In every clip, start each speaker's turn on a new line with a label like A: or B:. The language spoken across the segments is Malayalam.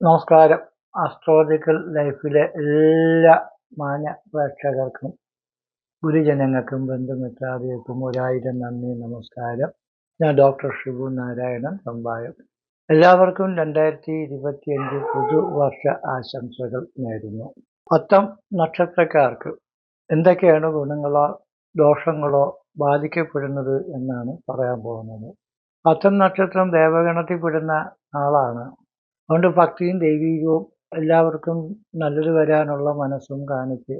A: നമസ്കാരം. അസ്ട്രോളജിക്കൽ ലൈഫിലെ എല്ലാ മാന്യ പ്രേക്ഷകർക്കും ഗുരുജനങ്ങൾക്കും ബന്ധുമിത്രാദികൾക്കും ഒരായിരം നന്ദി നമസ്കാരം. ഞാൻ ഡോക്ടർ ഷിബു നാരായണൻ സമ്പായം എല്ലാവർക്കും രണ്ടായിരത്തി ഇരുപത്തിയഞ്ച് പുതുവർഷ ആശംസകൾ നേരുന്നു. പത്തം നക്ഷത്രക്കാർക്ക് എന്തൊക്കെയാണ് ഗുണങ്ങളോ ദോഷങ്ങളോ ബാധിക്കപ്പെടുന്നത് എന്നാണ് പറയാൻ പോകുന്നത്. പത്തം നക്ഷത്രം ദേവഗണത്തിൽ പെടുന്ന ആളാണ് അതുകൊണ്ട് ഭക്തിയും ദൈവികവും എല്ലാവർക്കും നല്ലത് വരാനുള്ള മനസ്സും കാണിച്ച്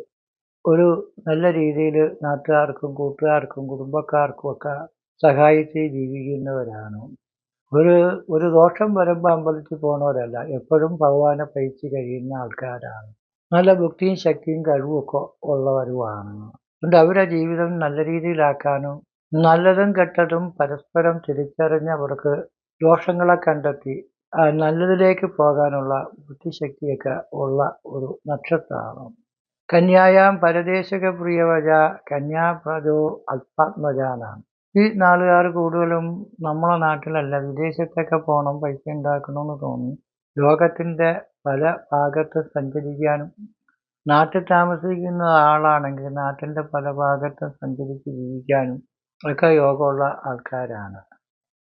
A: ഒരു നല്ല രീതിയിൽ നാട്ടുകാർക്കും കൂട്ടുകാർക്കും കുടുംബക്കാർക്കും ഒക്കെ സഹായിച്ച് ജീവിക്കുന്നവരാണ്. ഒരു ഒരു ദോഷം വരുമ്പോൾ അമ്പലത്തിൽ പോണവരല്ല എപ്പോഴും ഭഗവാനെ പയിച്ച് കഴിയുന്ന ആൾക്കാരാണ്. നല്ല ബുദ്ധിയും ശക്തിയും കഴിവുമൊക്കെ ഉള്ളവരുമാണ്. അതുകൊണ്ട് അവരുടെ ജീവിതം നല്ല രീതിയിലാക്കാനും നല്ലതും കെട്ടതും പരസ്പരം തിരിച്ചറിഞ്ഞ് അവർക്ക് ദോഷങ്ങളെ കണ്ടെത്തി നല്ലതിലേക്ക് പോകാനുള്ള ബുദ്ധിശക്തിയൊക്കെ ഉള്ള ഒരു നക്ഷത്രമാണ്. കന്യായാം പരദേശക പ്രിയവജ കന്യാപ്രജോ എന്നാണ് ഈ നാളുകാർ കൂടുതലും നമ്മളെ നാട്ടിലല്ല വിദേശത്തൊക്കെ പോകണം പൈസ ഉണ്ടാക്കണമെന്ന് തോന്നി. ലോകത്തിന്റെ പല ഭാഗത്ത് സഞ്ചരിക്കാനും നാട്ടിൽ താമസിക്കുന്ന ആളാണെങ്കിൽ നാട്ടിന്റെ പല ഭാഗത്ത് സഞ്ചരിച്ച് ജീവിക്കാനും ഒക്കെ യോഗമുള്ള ആൾക്കാരാണ്.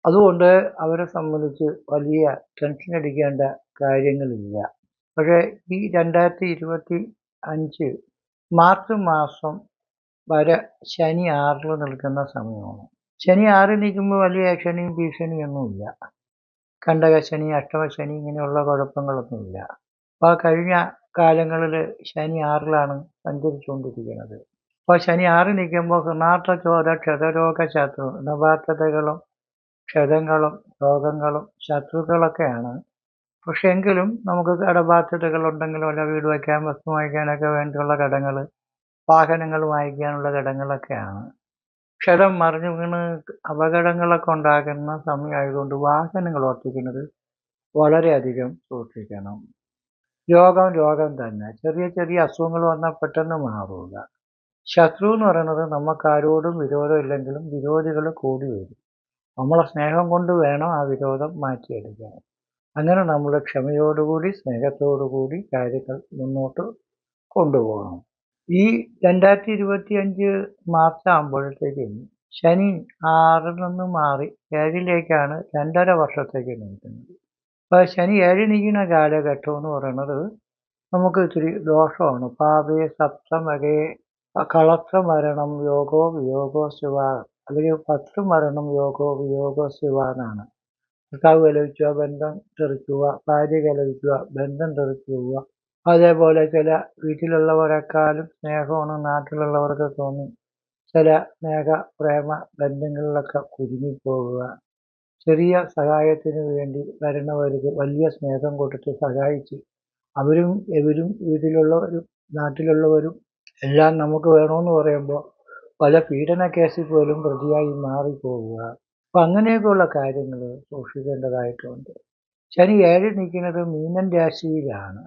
A: അതുകൊണ്ട് അവരെ സംബന്ധിച്ച് വലിയ ടെൻഷൻ അടിക്കേണ്ട കാര്യങ്ങളില്ല. പക്ഷേ ഈ രണ്ടായിരത്തി ഇരുപത്തി അഞ്ച് മാർച്ച് മാസം വരെ ശനി ആറിൽ നിൽക്കുന്ന സമയമാണ്. ശനി ആറിൽ നിൽക്കുമ്പോൾ വലിയ ശനിയും ഭീഷണിയൊന്നുമില്ല കണ്ടകശനി അഷ്ടമശനി ഇങ്ങനെയുള്ള കുഴപ്പങ്ങളൊന്നുമില്ല അപ്പോൾ കഴിഞ്ഞ കാലങ്ങളിൽ ശനി ആറിലാണ് സഞ്ചരിച്ചുകൊണ്ടിരിക്കുന്നത്. അപ്പോൾ ശനി ആറിൽ നിൽക്കുമ്പോൾ കർണാടക ചോര ക്ഷതരോഗ നവാർത്ഥതകളും ക്ഷതങ്ങളും രോഗങ്ങളും ശത്രുക്കളൊക്കെയാണ്. പക്ഷെ എങ്കിലും നമുക്ക് കടബാധ്യതകൾ ഉണ്ടെങ്കിലും അല്ല വീട് വയ്ക്കാൻ വസ്തു വാങ്ങിക്കാനൊക്കെ വേണ്ടിയുള്ള കടങ്ങൾ വാഹനങ്ങൾ വാങ്ങിക്കാനുള്ള കടങ്ങളൊക്കെയാണ്. ക്ഷതം മറിഞ്ഞു വീണ് അപകടങ്ങളൊക്കെ ഉണ്ടാകുന്ന സമയമായതുകൊണ്ട് വാഹനങ്ങൾ ഓർത്തിക്കുന്നത് വളരെയധികം സൂക്ഷിക്കണം. രോഗം രോഗം തന്നെ. ചെറിയ ചെറിയ അസുഖങ്ങൾ വന്നാൽ പെട്ടെന്ന് മാറുക ശത്രു എന്ന് പറയുന്നത് നമുക്കാരോടും വിരോധം ഇല്ലെങ്കിലും വിരോധികൾ കൂടി വരും. നമ്മളെ സ്നേഹം കൊണ്ട് വേണം ആ വിരോധം മാറ്റിയെടുക്കാൻ. അങ്ങനെ നമ്മൾ ക്ഷമയോടുകൂടി സ്നേഹത്തോടുകൂടി കാര്യങ്ങൾ മുന്നോട്ട് കൊണ്ടുപോകണം. ഈ രണ്ടായിരത്തി ഇരുപത്തി അഞ്ച് മാർച്ച് ആകുമ്പോഴത്തേക്കും ശനി ആറിൽ നിന്ന് മാറി ഏഴിലേക്കാണ് രണ്ടര വർഷത്തേക്ക് നിൽക്കുന്നത് അപ്പോൾ ശനി ഏഴ് നീങ്ങുന്ന കാലഘട്ടം എന്ന് പറയുന്നത് നമുക്ക് ഇത്തിരി ദോഷമാണ്. പാപേ സപ്തമകേ കളത്രമരണം യോഗോ വിയോഗോ ശിവ അല്ലെങ്കിൽ പത്ത് മരണം യോഗോ വിയോഗോ ശിവ എന്നാണ് ഭർത്താവ് കലവിക്കുക ബന്ധം തെറിക്കുക ഭാര്യ കലവിക്കുക ബന്ധം തെറിക്കുക. അതേപോലെ ചില വീട്ടിലുള്ളവരെക്കാളും സ്നേഹമാണ് നാട്ടിലുള്ളവർക്ക് തോന്നി. ചില സ്നേഹ പ്രേമ ബന്ധങ്ങളിലൊക്കെ കുരുങ്ങിപ്പോവുക. ചെറിയ സഹായത്തിന് വേണ്ടി വരണവർക്ക് വലിയ സ്നേഹം കൊടുത്ത് സഹായിച്ച് അവരും എവരും വീട്ടിലുള്ളവരും നാട്ടിലുള്ളവരും എല്ലാം നമുക്ക് വേണമെന്ന് പറയുമ്പോൾ പല പീഡന കേസിൽ പോലും പ്രതിയായി മാറിപ്പോവുക. അപ്പം അങ്ങനെയൊക്കെയുള്ള കാര്യങ്ങൾ സൂക്ഷിക്കേണ്ടതായിട്ടുണ്ട്. ശനി ഏഴ് നിൽക്കുന്നത് മീനൻ രാശിയിലാണ്.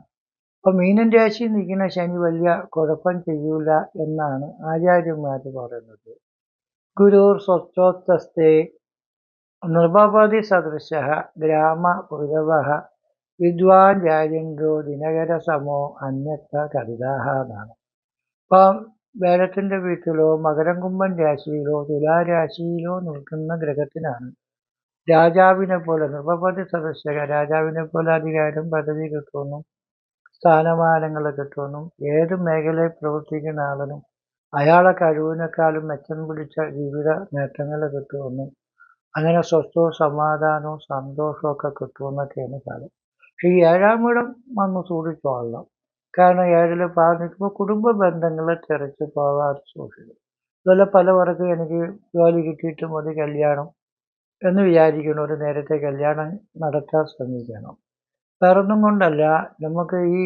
A: അപ്പം മീനൻ രാശിയിൽ നിൽക്കുന്ന ശനി വലിയ കുഴപ്പം ചെയ്യൂല എന്നാണ് ആചാര്യന്മാർ പറയുന്നത്. ഗുരുർ സ്വസ്ഥോസ്തേ നൃപപതി സദൃശ ഗ്രാമ പുരവ വിദ്വാൻ രാജ്യോ ദിനകര സമോ അന്യത്ര കവിതാഹ എന്നാണ്. അപ്പം വേഴത്തിന്റെ വീട്ടിലോ മകരം കുംഭൻ രാശിയിലോ തുലാരാശിയിലോ നിൽക്കുന്ന ഗ്രഹത്തിനാണ്. രാജാവിനെ പോലെ നൃപപതി സദസ്യക രാജാവിനെ പോലെ അധികാരം പദവി കിട്ടുമെന്നും സ്ഥാനമാനങ്ങൾ കിട്ടുമെന്നും ഏത് മേഖലയിൽ പ്രവർത്തിക്കുന്ന ആളിനും അയാളെ കഴിവിനേക്കാളും മെച്ചം പിടിച്ച ജീവിത നേട്ടങ്ങൾ കിട്ടുമെന്നും അങ്ങനെ സ്വസ്ഥവും സമാധാനവും സന്തോഷവും ഒക്കെ കിട്ടുമെന്നൊക്കെയാണ് കാലം. പക്ഷേ ഈ ഏഴാം ഇടം വന്ന് സൂക്ഷിച്ചോളണം കാരണം ഏഴിൽ പാൽ നിൽക്കുമ്പോൾ കുടുംബ ബന്ധങ്ങളെ തിരച്ച് പോകാൻ സൂക്ഷിക്കും. അതുപോലെ പലവർക്കും എനിക്ക് ജോലി കിട്ടിയിട്ടും ഒരു കല്യാണം എന്ന് വിചാരിക്കണം ഒരു നേരത്തെ കല്യാണം നടത്താൻ ശ്രമിക്കണം. വേറൊന്നും കൊണ്ടല്ല നമുക്ക് ഈ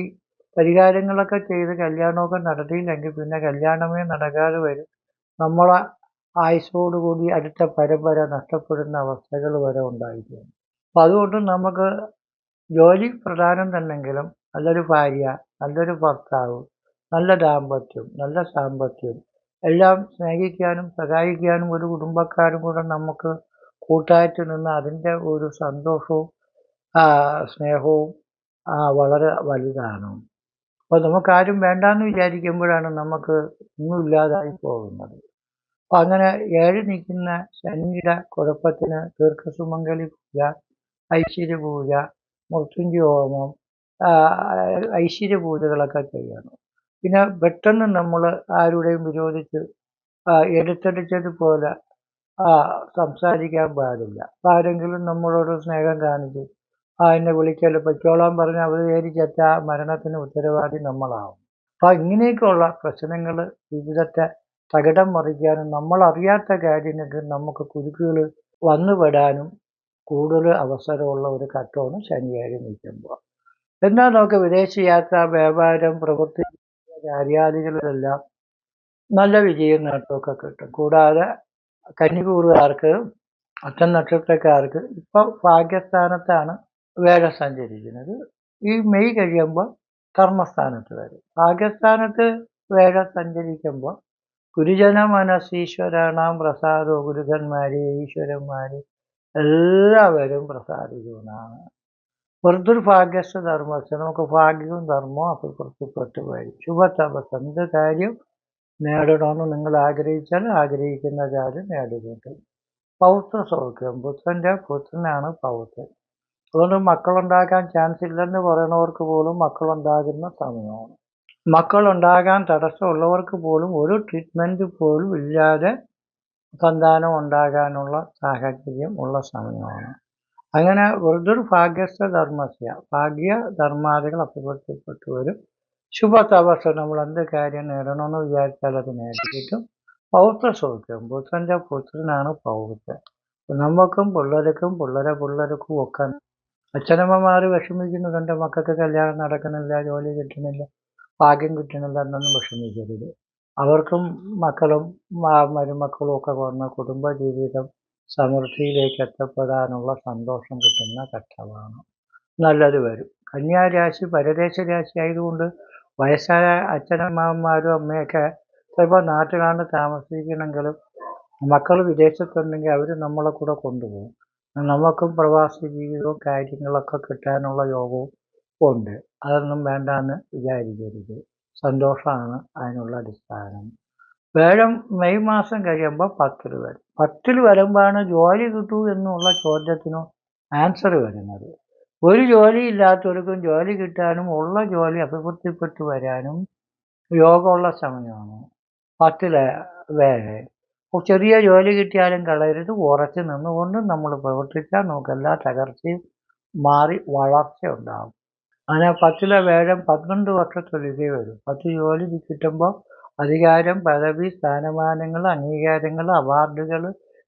A: പരിഹാരങ്ങളൊക്കെ ചെയ്ത് കല്യാണമൊക്കെ നടത്തിയില്ലെങ്കിൽ പിന്നെ കല്യാണമേ നടക്കാതെ വരും. നമ്മളെ ആയുസോടുകൂടി അടുത്ത പരമ്പര നഷ്ടപ്പെടുന്ന അവസ്ഥകൾ വരെ ഉണ്ടായിരിക്കും. അപ്പം അതുകൊണ്ട് നമുക്ക് ജോലി പ്രധാനം തന്നെങ്കിലും നല്ലൊരു ഭാര്യ നല്ലൊരു ഭർത്താവ് നല്ല ദാമ്പത്യം നല്ല സാമ്പത്തികം എല്ലാം സ്നേഹിക്കാനും സഹായിക്കാനും ഒരു കുടുംബക്കാരും കൂടെ നമുക്ക് കൂട്ടായിട്ട് നിന്ന് അതിന്റെ ഒരു സന്തോഷവും സ്നേഹവും വളരെ വലുതാണ്. അപ്പോൾ നമുക്കാരും വേണ്ടാന്ന് വിചാരിക്കുമ്പോഴാണ് നമുക്ക് ഒന്നുമില്ലാതായി പോകുന്നത്. അപ്പം അങ്ങനെ ഏഴ് നിൽക്കുന്ന ശനിയുടെ കുഴപ്പത്തിന് ദീർഘസുമംഗലി പൂജ ഐശ്വര്യ പൂജ മൃത്യുഞ്ജയ ഹോമം ഐശ്വര്യ പൂജകളൊക്കെ ചെയ്യണം. പിന്നെ പെട്ടെന്ന് നമ്മൾ ആരുടെയും വിരോധിച്ച് ആ, എടുത്തടിച്ചതുപോലെ ആ, സംസാരിക്കാൻ പാടില്ല. ആരെങ്കിലും നമ്മളോട് സ്നേഹം കാണിച്ച് ആ എന്നെ വിളിക്കൽ പറ്റോളാൻ പറഞ്ഞ് വിചാരിച്ച മരണത്തിന് ഉത്തരവാദി നമ്മളാവും. അപ്പം ഇങ്ങനെയൊക്കെയുള്ള പ്രശ്നങ്ങൾ ജീവിതത്തെ തകിടം മറിക്കാനും നമ്മൾ അറിയാത്ത കാര്യങ്ങൾക്ക് നമുക്ക് കുരുക്കുകൾ വന്നുപെടാനും കൂടുതൽ അവസരമുള്ള ഒരു ഘട്ടമാണ് ശനിയാഴ്ച നിൽക്കുമ്പോൾ. എന്നാൽ നമുക്ക് വിദേശ യാത്ര വ്യാപാരം പ്രവൃത്തി കാര്യാദികളിലെല്ലാം നല്ല വിജയം നേട്ടമൊക്കെ കിട്ടും. കൂടാതെ കന്നികൂറുകാർക്ക് അച്ഛൻ നക്ഷത്രക്കാർക്ക് ഇപ്പൊ ഭാഗ്യസ്ഥാനത്താണ് വേഗം സഞ്ചരിക്കുന്നത്. ഈ മെയ് കഴിയുമ്പോൾ കർമ്മസ്ഥാനത്ത് വരും. ഭാഗ്യസ്ഥാനത്ത് വേഗം സഞ്ചരിക്കുമ്പോൾ ഗുരുജന മനസ്സീശ്വരാണാം പ്രസാദോ ഗുരുക്കന്മാര് ഈശ്വരന്മാര് എല്ലാവരും പ്രസാദിക്കുന്നതാണ്. വെറുതൊരു ഭാഗ്യസ്ഥ ധർമ്മസ്ഥ നമുക്ക് ഭാഗ്യവും ധർമ്മവും അഭിവൃദ്ധിപ്പെട്ടു വരും ശുഭതപസ് കാര്യം നേടണമെന്ന് നിങ്ങൾ ആഗ്രഹിച്ചാൽ ആഗ്രഹിക്കുന്ന കാര്യം നേടുന്നുണ്ട് പൗത്ര സൗഖ്യം. പുത്രന്റെ പുത്രനാണ് പൗത്രൻ. അതുകൊണ്ട് മക്കളുണ്ടാകാൻ ചാൻസ് ഇല്ലെന്ന് പറയുന്നവർക്ക് പോലും മക്കളുണ്ടാകുന്ന സമയമാണ്. മക്കളുണ്ടാകാൻ തടസ്സമുള്ളവർക്ക് പോലും ഒരു ട്രീറ്റ്മെന്റ് പോലും ഇല്ലാതെ സന്താനം ഉണ്ടാകാനുള്ള സാഹചര്യം ഉള്ള സമയമാണ്. അങ്ങനെ വെറുതെ ഭാഗ്യസ്ഥ ധർമ്മസ്യ. ഭാഗ്യ ധർമാദികൾ അഭിവൃദ്ധിപ്പെട്ടു വരും. ശുഭ തപസ് നമ്മൾ എന്ത് കാര്യം നേടണമെന്ന് വിചാരിച്ചാൽ അത് നേടിയിട്ടും പൗത്ര സൗഖ്യം. പുത്രന്റെ പുത്രനാണ് പൗത്ര നമുക്കും പിള്ളേർക്കും പിള്ളേരെ പിള്ളേർക്കും ഒക്കെ അച്ഛനമ്മമാർ വിഷമിക്കുന്നു. തന്റെ മക്കൾക്ക് കല്യാണം നടക്കുന്നില്ല ജോലി കിട്ടുന്നില്ല ഭാഗ്യം കിട്ടുന്നില്ല എന്നൊന്നും വിഷമിക്കരുത്. അവർക്കും മക്കളും മരുമക്കളും ഒക്കെ വന്ന് കുടുംബജീവിതം സമൃദ്ധിയിലേക്ക് എത്തപ്പെടാനുള്ള സന്തോഷം കിട്ടുന്ന ഘട്ടമാണ് നല്ലത് വരും. കന്യാരാശി പരദേശ രാശി ആയതുകൊണ്ട് വയസ്സായ അച്ഛനമ്മമാരും അമ്മയൊക്കെ ചിലപ്പോൾ നാട്ടിലാണ് താമസിക്കണമെങ്കിലും മക്കൾ വിദേശത്തുണ്ടെങ്കിൽ അവർ നമ്മളെ കൂടെ കൊണ്ടുപോകും. നമുക്കും പ്രവാസി ജീവിതവും കാര്യങ്ങളൊക്കെ കിട്ടാനുള്ള യോഗവും ഉണ്ട്. അതൊന്നും വേണ്ടാന്ന് വിചാരിക്കരുത്. സന്തോഷമാണ് അതിനുള്ള അടിസ്ഥാനം. വേഴം മെയ് മാസം കഴിയുമ്പോൾ പത്തിൽ വരും. പത്തിൽ വരുമ്പോഴാണ് ജോലി കിട്ടൂ എന്നുള്ള ചോദ്യത്തിന് ആൻസർ വരുന്നത്. ഒരു ജോലി ഇല്ലാത്തവർക്കും ജോലി കിട്ടാനും ഉള്ള ജോലി അഭിവൃദ്ധിപ്പെട്ടു വരാനും യോഗമുള്ള സമയമാണ് പത്തിലെ അപ്പോൾ ചെറിയ ജോലി കിട്ടിയാലും കളയരുത്. ഉറച്ച് നിന്നുകൊണ്ട് നമ്മൾ പ്രവർത്തിച്ചാൽ നമുക്കെല്ലാ തകർച്ചയും മാറി വളർച്ച ഉണ്ടാകും. അങ്ങനെ പത്തിലെ വേഴം പന്ത്രണ്ട് വർഷത്തൊഴികെ വരും. പത്ത് ജോലി കിട്ടുമ്പോൾ അധികാരം പദവി സ്ഥാനമാനങ്ങൾ അംഗീകാരങ്ങൾ അവാർഡുകൾ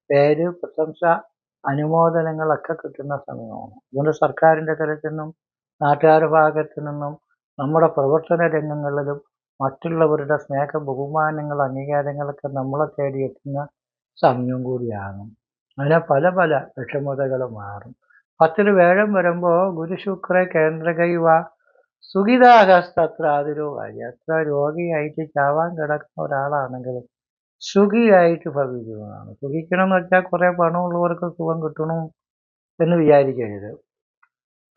A: പേര് പ്രശംസ അനുമോദനങ്ങളൊക്കെ കിട്ടുന്ന സമയമാണ്. അതുകൊണ്ട് സർക്കാരിന്റെ തലത്തിൽ നിന്നും നാട്ടുകാരുടെ ഭാഗത്തു നിന്നും നമ്മുടെ പ്രവർത്തന രംഗങ്ങളിലും മറ്റുള്ളവരുടെ സ്നേഹ ബഹുമാനങ്ങൾ അംഗീകാരങ്ങളൊക്കെ നമ്മളെ തേടിയെത്തുന്ന സമയം കൂടിയാണ്. അങ്ങനെ പല പല വിഷമതകൾ മാറും. പത്തിൽ വേഴം വരുമ്പോൾ ഗുരുശുക്ര കേന്ദ്രകൈവ സുഖിതാഹസ്തത്ര അതിരോഗമായി എത്ര രോഗിയായിട്ട് ചാവാൻ കിടക്കുന്ന ഒരാളാണെങ്കിലും സുഖിയായിട്ട് ഭവിക്കുന്നതാണ് സുഖിക്കണം എന്ന് വെച്ചാൽ കുറേ പണമുള്ളവർക്ക് സുഖം കിട്ടണം എന്ന് വിചാരിക്കരുത്.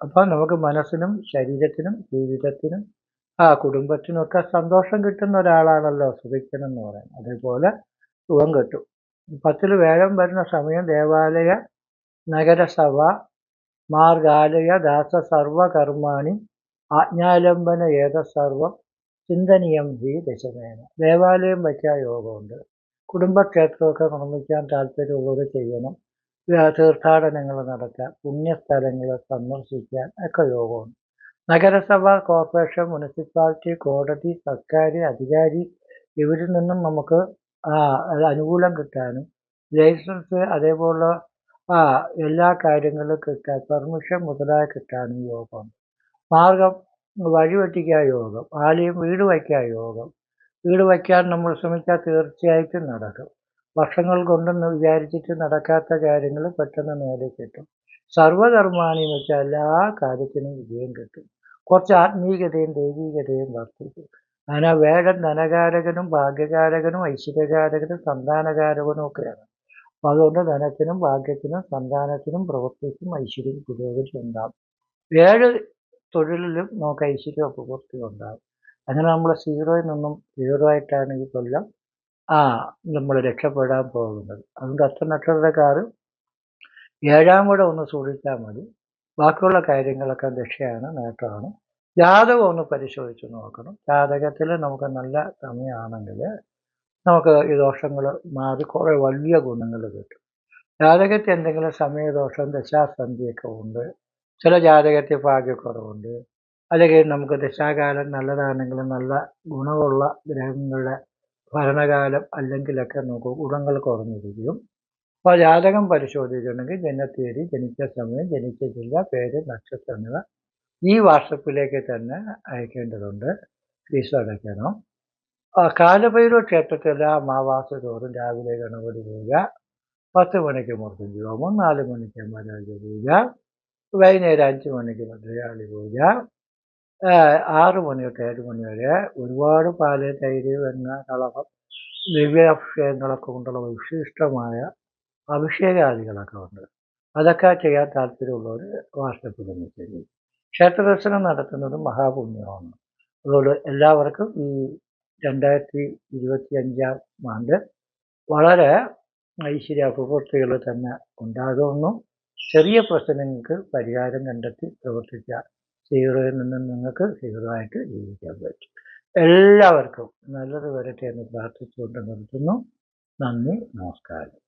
A: അപ്പം നമുക്ക് മനസ്സിനും ശരീരത്തിനും ജീവിതത്തിനും ആ കുടുംബത്തിനും ഒക്കെ സന്തോഷം കിട്ടുന്ന ഒരാളാണല്ലോ സുഖിക്കണം എന്ന് പറയുന്നത്. അതേപോലെ സുഖം കിട്ടും. പത്തിൽ വേഴം വരുന്ന സമയം ദേവാലയ നഗരസഭ മാർഗാലയ ദാസ സർവകർമാണി ആജ്ഞാലംബന ഏത സർവം ചിന്തനീയം ഹി ദശമേന. ദേവാലയം വയ്ക്കാൻ യോഗമുണ്ട്. കുടുംബക്ഷേത്രമൊക്കെ നിർമ്മിക്കാൻ താല്പര്യമുള്ളത് ചെയ്യണം. തീർത്ഥാടനങ്ങൾ നടത്താൻ പുണ്യസ്ഥലങ്ങൾ സന്ദർശിക്കാൻ ഒക്കെ യോഗമുണ്ട്. നഗരസഭ കോർപ്പറേഷൻ മുനിസിപ്പാലിറ്റി കോടതി സർക്കാർ അധികാരി ഇവരിൽ നിന്നും നമുക്ക് അനുകൂലം കിട്ടാനും ലൈസൻസ് അതേപോലെ ആ എല്ലാ കാര്യങ്ങളും കിട്ടാൻ പെർമിഷൻ മുതലായ കിട്ടാനും യോഗമുണ്ട്. മാർഗം വഴി വെട്ടിക്കാൻ യോഗം ആലയം വീട് വയ്ക്കാൻ യോഗം. വീട് വയ്ക്കാൻ നമ്മൾ ശ്രമിച്ചാൽ തീർച്ചയായിട്ടും നടക്കും. വർഷങ്ങൾ കൊണ്ടെന്ന് വിചാരിച്ചിട്ട് നടക്കാത്ത കാര്യങ്ങൾ പെട്ടെന്ന് നേടിക്കിട്ടും സർവകർമാണി എന്ന് വെച്ചാൽ എല്ലാ കാര്യത്തിനും വിജയം കിട്ടും. കുറച്ച് ആത്മീയതയും ദൈവീകതയും വർദ്ധിക്കും. അങ്ങനെ വേഗം ധനകാരകനും ഭാഗ്യകാരകനും ഐശ്വര്യകാരകനും സന്താനകാരകനും ഒക്കെയാണ്. അപ്പം അതുകൊണ്ട് ധനത്തിനും ഭാഗ്യത്തിനും സന്താനത്തിനും പ്രവൃത്തിക്കും ഐശ്വര്യം പുരോഗതി ഉണ്ടാകും. ഏഴ് തൊഴിലിലും നമുക്ക് ഐശ്വര്യമൊക്കെ കുറച്ച് ഉണ്ടാകും. അങ്ങനെ നമ്മൾ സീറോയിൽ നിന്നും സീറോ ആയിട്ടാണ് ഈ കൊല്ലം ആ നമ്മൾ രക്ഷപ്പെടാൻ പോകുന്നത്. അതുകൊണ്ട് അത്ര നക്ഷത്രക്കാർ ഏഴാം കൂടെ ഒന്ന് സൂക്ഷിച്ചാൽ മതി. ബാക്കിയുള്ള കാര്യങ്ങളൊക്കെ രക്ഷയാണ് നേട്ടമാണ്. ജാതകം ഒന്ന് പരിശോധിച്ച് നോക്കണം. ജാതകത്തിൽ നമുക്ക് നല്ല സമയമാണെങ്കിൽ നമുക്ക് ഈ ദോഷങ്ങൾ മാറി കുറേ വലിയ ഗുണങ്ങൾ കിട്ടും. ജാതകത്തിൽ എന്തെങ്കിലും സമയദോഷം ദശാസന്ധിയൊക്കെ ഉണ്ട്. ചില ജാതകത്തിൽ ഭാഗ്യക്കുറവുണ്ട്. അല്ലെങ്കിൽ നമുക്ക് ദശാകാലം നല്ലതാണെങ്കിൽ നല്ല ഗുണമുള്ള ഗ്രഹങ്ങളുടെ ഭരണകാലം അല്ലെങ്കിലൊക്കെ നമുക്ക് ഗുണങ്ങൾ കുറഞ്ഞിരിക്കും. അപ്പോൾ ജാതകം പരിശോധിക്കണമെങ്കിൽ ജനത്തീയതി ജനിച്ച സമയം ജനിച്ച ജില്ല പേര് നക്ഷത്രം എന്നിവ ഈ വാട്സപ്പിലേക്ക് തന്നെ അയക്കേണ്ടതുണ്ട്. ഫീസ് അടയ്ക്കണം കാലഭൈരവ ക്ഷേത്രത്തിൽ അമാവാസ തോറും രാവിലെ ഗണപതി പൂജ പത്ത് മണിക്ക് മുർക്കുഞ്ചി ഹോമം നാല് മണിക്ക് മരാജ പൂജ വൈകുന്നേരം അഞ്ച് മണിക്ക് ഭദ്രകാളി പൂജ ആറ് മണി തൊട്ട് ഏഴ് മണി വരെ ഒരുപാട് പാൽ തൈര് വെണ്ണ കളഭം ദിവ്യാഭിഷേകങ്ങളൊക്കെ കൊണ്ടുള്ള വിശിഷ്ടമായ അഭിഷേകാദികളൊക്കെ ഉണ്ട്. അതൊക്കെ ചെയ്യാൻ താല്പര്യമുള്ളവർ വാർത്തപ്പെടുന്നു ശരി ക്ഷേത്ര ദർശനം നടത്തുന്നത് മഹാപുണ്യമാണ്. അതുകൊണ്ട് എല്ലാവർക്കും ഈ രണ്ടായിരത്തി ഇരുപത്തി അഞ്ചാം ആണ്ട് വളരെ ഐശ്വര്യ അഭിവൃദ്ധികൾ തന്നെ ഉണ്ടാകുമെന്നും ചെറിയ പ്രശ്നങ്ങൾക്ക് പരിഹാരം കണ്ടെത്തി പ്രവർത്തിച്ച സീറോയിൽ നിന്ന് നിങ്ങൾക്ക് സീറോ ആയിട്ട് ജീവിക്കാൻ പറ്റും. എല്ലാവർക്കും നല്ലത് വരട്ടെ എന്ന് പ്രാർത്ഥിച്ചുകൊണ്ട് നിർത്തുന്നു. നന്ദി നമസ്കാരം.